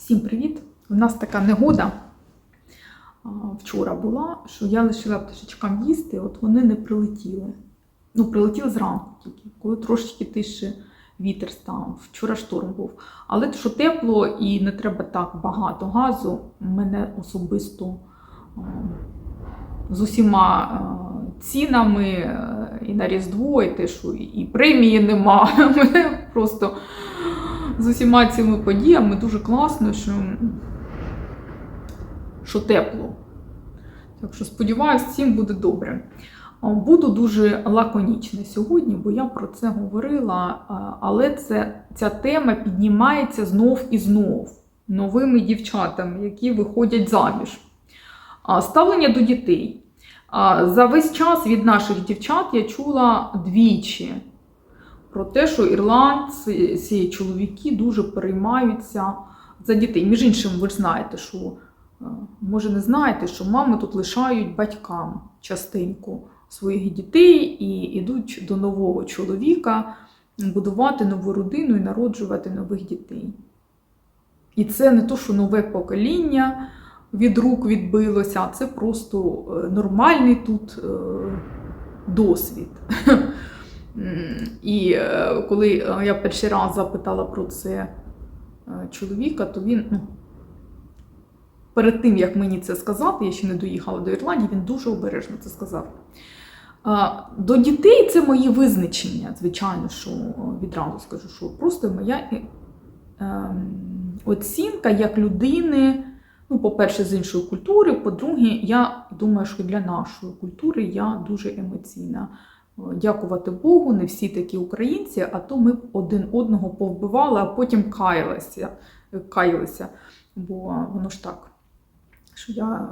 Всім привіт! У нас така негода вчора була, що я лишила пташечкам їсти, от вони не прилетіли. Ну, прилетіли зранку тільки, коли трошечки тише вітер став. Вчора шторм був. Але що тепло і не треба так багато газу, мене особисто з усіма цінами і на Різдво, і те, що і премії нема. Мене просто з усіма цими подіями дуже класно, що, що тепло. Так що сподіваюся, всім буде добре. Буду дуже лаконічна сьогодні, бо я про це говорила, але це, ця тема піднімається знов і знов новими дівчатами, які виходять заміж. Ставлення до дітей. За весь час від наших дівчат я чула двічі про те, що ірландці, ці чоловіки дуже переймаються за дітей. Між іншим, ви ж знаєте, що е, може не знаєте, що мами тут лишають батькам частинку своїх дітей і йдуть до нового чоловіка будувати нову родину і народжувати нових дітей. І це не то, що нове покоління від рук відбилося, це просто е, нормальний тут е, досвід. І е, коли е, я перший раз запитала про це е, чоловіка, то він, ну, перед тим, як мені це сказати, я ще не доїхала до Ірландії, він дуже обережно це сказав. До дітей це мої визначення, звичайно, що відразу скажу, що просто моя ем, оцінка як людини. Ну, по-перше, з іншої культури, по-друге, я думаю, що для нашої культури я дуже емоційна. Дякувати Богу, не всі такі українці, а то ми б один одного повбивали, а потім каялися. каялися. Бо воно ж так, що я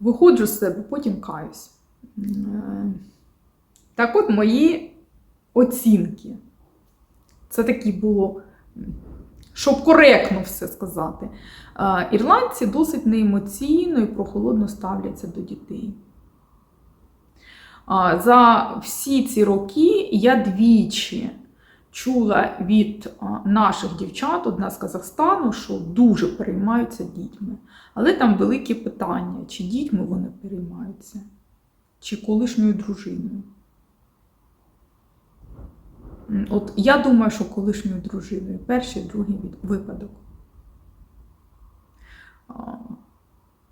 виходжу з себе, потім каюсь. Так от мої оцінки. Це такі було, щоб коректно все сказати. Ірландці досить неемоційно і прохолодно ставляться до дітей. За всі ці роки я двічі чула від наших дівчат, одна з Казахстану, що дуже переймаються дітьми. Але там велике питання, чи дітьми вони переймаються, чи колишньою дружиною. От я думаю, що колишньою дружиною перший, другий випадок.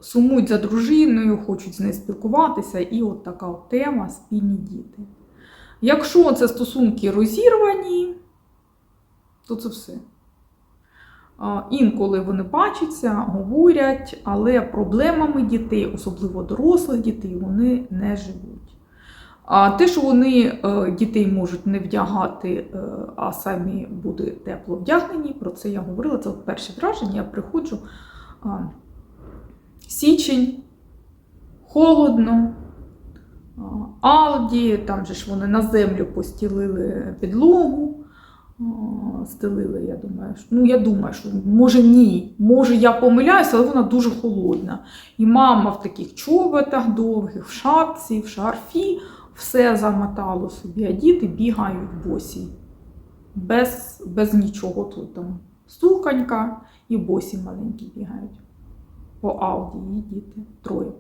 Сумують за дружиною, хочуть з нею спілкуватися, і от така от тема спільні діти. Якщо це стосунки розірвані, то це все. Інколи вони бачаться, говорять, але проблемами дітей, особливо дорослих дітей, вони не живуть. А те, що вони е, дітей можуть не вдягати, е, а самі бути тепло вдягнені, про це я говорила. Це перше враження. Я приходжу. Січень, холодно, Алді, там же ж вони на землю постілили підлогу, стелили, я думаю. Ну, я думаю, що може ні. Може, я помиляюся, але вона дуже холодна. І мама в таких чоботах довгих, в шапці, в шарфі, все замотало собі, а діти бігають босі. Без, без нічого тут там. Суконька і босі маленькі бігають по Ауді її діти троє.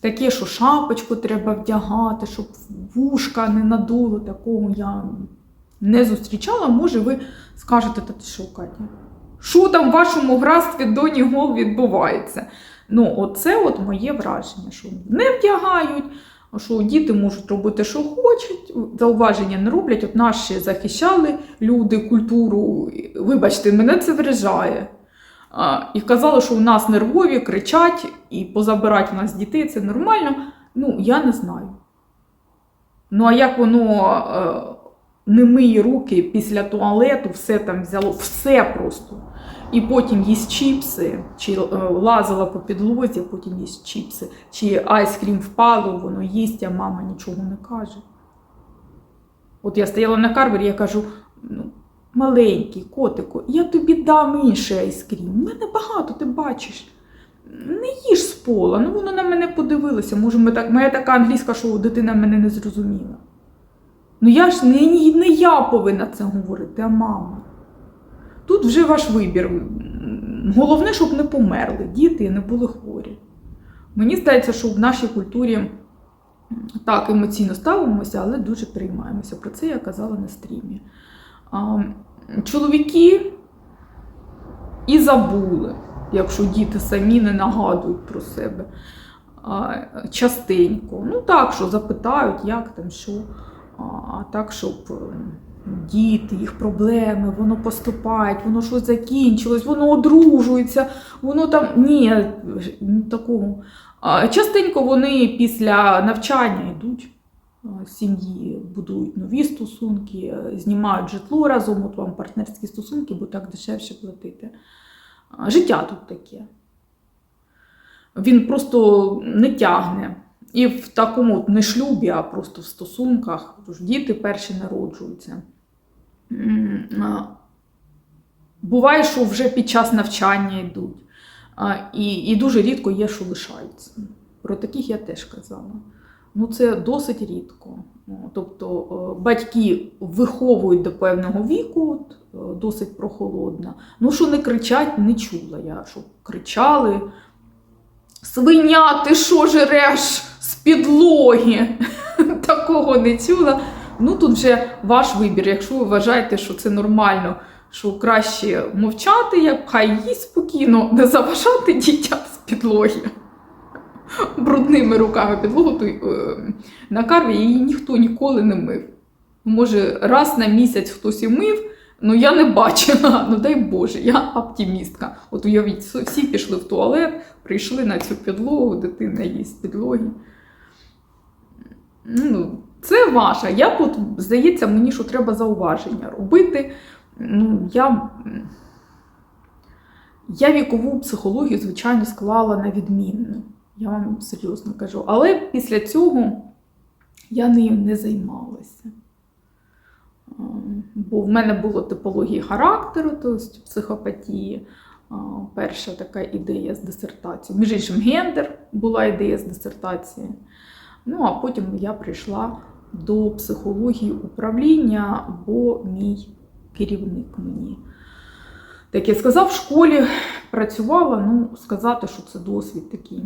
Таке, що шапочку треба вдягати, щоб вушка не надуло, такого я не зустрічала. Може, ви скажете, та що, Катя? Що там в вашому графстві доні гол відбувається? Ну, оце от моє враження, що не вдягають, що діти можуть робити, що хочуть, зауваження не роблять. От наші захищали люди культуру. Вибачте, мене це вражає. А, І казали, що у нас нервові, кричать і позабирати у нас дітей це нормально. Ну, я не знаю. Ну, а як воно е, не миє руки після туалету, все там взяло, все просто. І потім їсть чіпси, чи е, лазила по підлозі, потім їсть чіпси, чи айскрім впало, воно їсть, а мама нічого не каже. От я стояла на карвері, я кажу, ну, маленький котику, я тобі дам інший айскрім. У мене багато, ти бачиш. Не їж з пола. Ну воно на мене подивилося. Може, ми так, моя така англійська, що дитина мене не зрозуміла. Ну я ж не, не я повинна це говорити, а мама. Тут вже ваш вибір. Головне, щоб не померли діти і не були хворі. Мені здається, що в нашій культурі так емоційно ставимося, але дуже переймаємося. Про це я казала на стрімі. Чоловіки і забули, якщо діти самі не нагадують про себе частенько. Ну так, що запитають, як там, що, а, так, щоб е, діти, їх проблеми, воно поступають, воно щось закінчилось, воно одружується, воно там. Ні такого. Частенько вони після навчання йдуть. А, Сім'ї будують нові стосунки, е, знімають житло разом, от вам партнерські стосунки, бо так дешевше платити. Життя тут таке. Він просто не тягне. І в такому не шлюбі, а просто в стосунках. Тож діти перші народжуються. Буває, що вже під час навчання йдуть. І, і дуже рідко є, що лишаються. Про таких я теж казала. Ну, це досить рідко. Тобто е, батьки виховують до певного віку, от, е, досить прохолодно. Ну, що не кричать, не чула я, щоб кричали. Свиня, ти що жереш з підлоги? Такого не чула. Ну, тут вже ваш вибір. Якщо ви вважаєте, що це нормально, що краще мовчати, як хай їсть спокійно, не заважати дітям з підлоги. Брудними руками підлогу то, е, на карві її ніхто ніколи не мив. Може, раз на місяць хтось і мив, ну я не бачила. Ну дай Боже, я оптимістка. От уявіть, всі пішли в туалет, прийшли на цю підлогу, дитина їсть підлоги. Ну, це ваша. Я от, здається, мені що треба зауваження робити. Ну, я, я вікову психологію, звичайно, склала на відмінну. Я вам серйозно кажу. Але після цього я нею не займалася. Бо в мене було типології характеру, тобто психопатії. Перша така ідея з дисертацією. Між іншим, гендер була ідея з дисертації. Ну, а потім я прийшла до психології управління, бо мій керівник мені. Таке сказав, в школі працювала, ну, сказати, що це досвід такий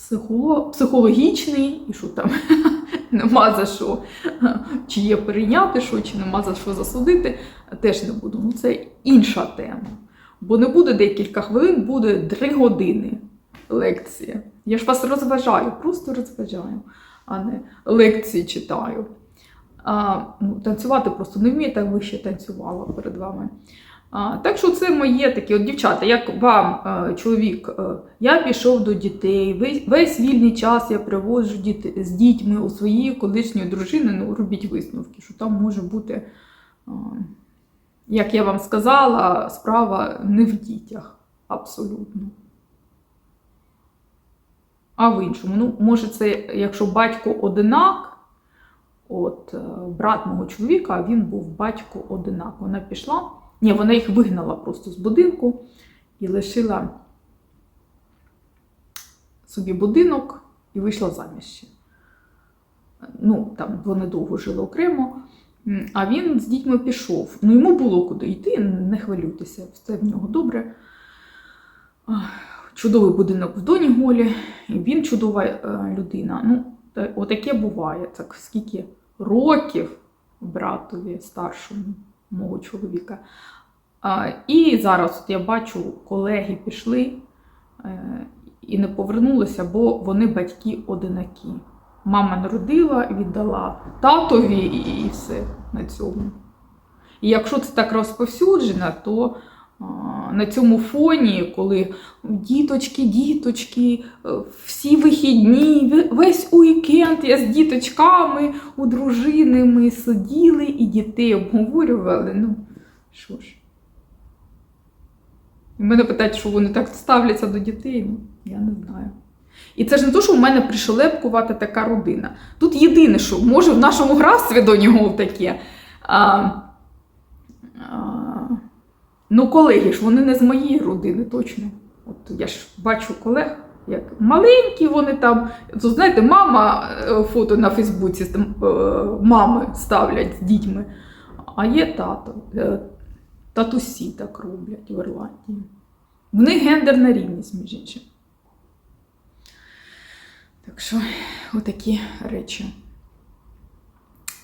психоло- психологічний, і що там нема за що, чи є перейняти що, чи нема за що засудити, теж не буду. Ну, це інша тема. Бо не буде декілька хвилин, буде три години лекція. Я ж вас розважаю, просто розважаю, а не лекції читаю. А, ну, танцювати просто не вмію, так би ще танцювала перед вами. А, так що це моє таке, от дівчата, як вам, е, чоловік, е, я пішов до дітей, весь, весь вільний час я приводжу діт, з дітьми у своєї колишньої дружини, ну робіть висновки, що там може бути, е, як я вам сказала, справа не в дітях абсолютно. А в іншому, ну, може, це якщо батько одинак, от брат мого чоловіка, він був батько одинак. Вона пішла. Ні, вона їх вигнала просто з будинку і лишила собі будинок і вийшла заміж. Ну, там вони довго жили окремо. А він з дітьми пішов. Ну, йому було куди йти, не хвилюйтеся, все в нього добре. Чудовий будинок в Доніголі, і він чудова е, людина. Ну, отаке буває. Так скільки років братові старшому мого чоловіка. І зараз от я бачу, колеги пішли е, і не повернулися, бо вони батьки одинакі. Мама народила, віддала татові і, і все на цьому. І якщо це так розповсюджено, то на цьому фоні, коли діточки, діточки, е, всі вихідні, весь уікенд я з діточками, у дружини ми сиділи і дітей обговорювали. Ну, що ж. Мене питають, що вони так ставляться до дітей. Ну, я не знаю. І це ж не то, що в мене пришелепкувата така родина. Тут єдине, що може в нашому графстві до нього таке. А, а, ну, колеги ж, вони не з моєї родини, точно. От я ж бачу колег, як маленькі вони там. То, знаєте, мама е, фото на Фейсбуці там, е, мами ставлять з дітьми, а є тато. Е, татусі так роблять в Ірландії. В них гендерна рівність, між іншим. Так що, отакі речі.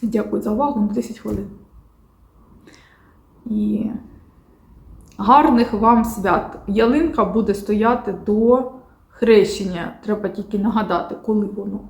Дякую за увагу на 10 хвилин. І гарних вам свят. Ялинка буде стояти до хрещення. Треба тільки нагадати, коли воно.